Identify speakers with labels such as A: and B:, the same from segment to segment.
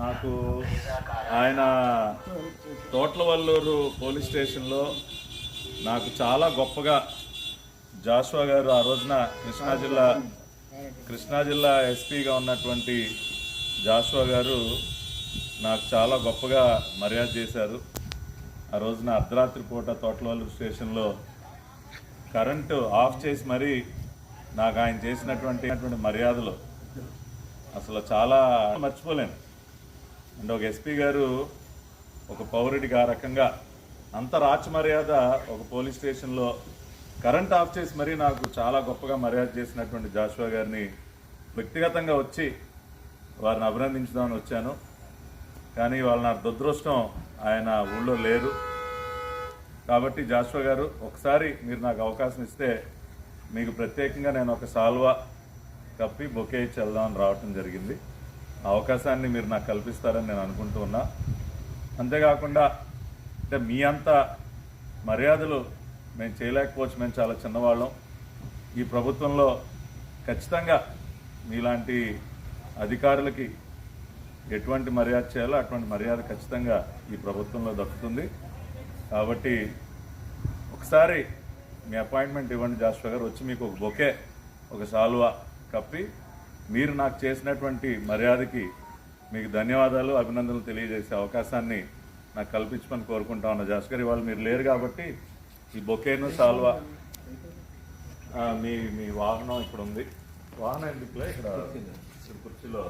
A: నాకు ఆయన తోట్లవల్లూరు పోలీస్ స్టేషన్లో నాకు చాలా గొప్పగా జాషువా గారు ఆ రోజున కృష్ణా జిల్లా కృష్ణా జిల్లా ఎస్పీగా ఉన్నటువంటి జాషువా గారు నాకు చాలా గొప్పగా మర్యాద చేశారు. ఆ రోజున అర్ధరాత్రి పూట తోటలవల్లూరు స్టేషన్లో కరెంటు ఆఫ్ చేసి మరీ నాకు ఆయన చేసినటువంటి అటువంటి మర్యాదలు అసలు చాలా మర్చిపోలేను. అండ్ ఒక ఎస్పీ గారు ఒక పౌరుడికి ఆ రకంగా అంత రాచమర్యాద ఒక పోలీస్ స్టేషన్లో కరెంట్ ఆఫ్ చేసి మరీ నాకు చాలా గొప్పగా మర్యాద చేసినటువంటి జాషువా గారిని వ్యక్తిగతంగా వచ్చి వారిని అభినందించుదామని వచ్చాను. కానీ వాళ్ళ నా దురదృష్టం ఆయన ఊళ్ళో లేరు. కాబట్టి జాషువా గారు ఒకసారి మీరు నాకు అవకాశం ఇస్తే మీకు ప్రత్యేకంగా నేను ఒక సాల్వా కప్పి బొకే ఇచ్చి వెళ్దామని రావటం జరిగింది. అవకాశాన్ని మీరు నాకు కల్పిస్తారని నేను అనుకుంటూ ఉన్నా. అంతేకాకుండా అంటే మీ అంత మర్యాదలు మేము చేయలేకపోవచ్చు. మేము చాలా చిన్నవాళ్ళం. ఈ ప్రభుత్వంలో ఖచ్చితంగా మీలాంటి అధికారులకి ఎటువంటి మర్యాద చేయాలో అటువంటి మర్యాద ఖచ్చితంగా ఈ ప్రభుత్వంలో దక్కుతుంది. కాబట్టి ఒకసారి మీ అపాయింట్మెంట్ ఇవ్వండి జాస్వా గారు వచ్చి మీకు ఒక బొకే ఒక సాల్వా కప్పి మీరు నాకు చేసినటువంటి మర్యాదకి మీకు ధన్యవాదాలు అభినందనలు తెలియజేసే అవకాశాన్ని నాకు కల్పించమని కోరుకుంటా ఉన్నా. జాష్ ఇవాళ మీరు లేరు కాబట్టి ఈ బొకేను సాల్వా మీ మీ వాహనం ఇక్కడ ఉంది. వాహనం ఎందుకులే ఇక్కడ కుర్చీలో.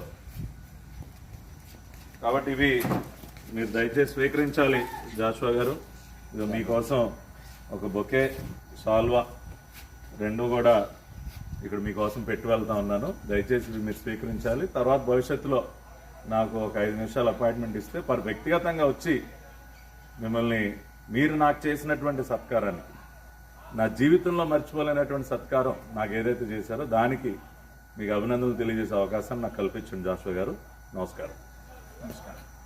A: కాబట్టి ఇవి మీరు దయచేసి స్వీకరించాలి జాషువా గారు. ఇది మీకోసం ఒక బొకే సాల్వా రెండు కూడా ఇక్కడ మీకోసం పెట్టి వెళ్తా ఉన్నాను. దయచేసి మీరు స్వీకరించాలి. తర్వాత భవిష్యత్తులో నాకు ఒక ఐదు నిమిషాలు అపాయింట్మెంట్ ఇస్తే పర్ వ్యక్తిగతంగా వచ్చి మిమ్మల్ని మీరు నాకు చేసినటువంటి సత్కారాన్ని నా జీవితంలో మర్చిపోలేనటువంటి సత్కారం నాకు ఏదైతే చేశారో దానికి మీకు అభినందనలు తెలియజేసే అవకాశం నాకు కల్పించండి జాషువా గారు. నమస్కారం.
B: నమస్కారం.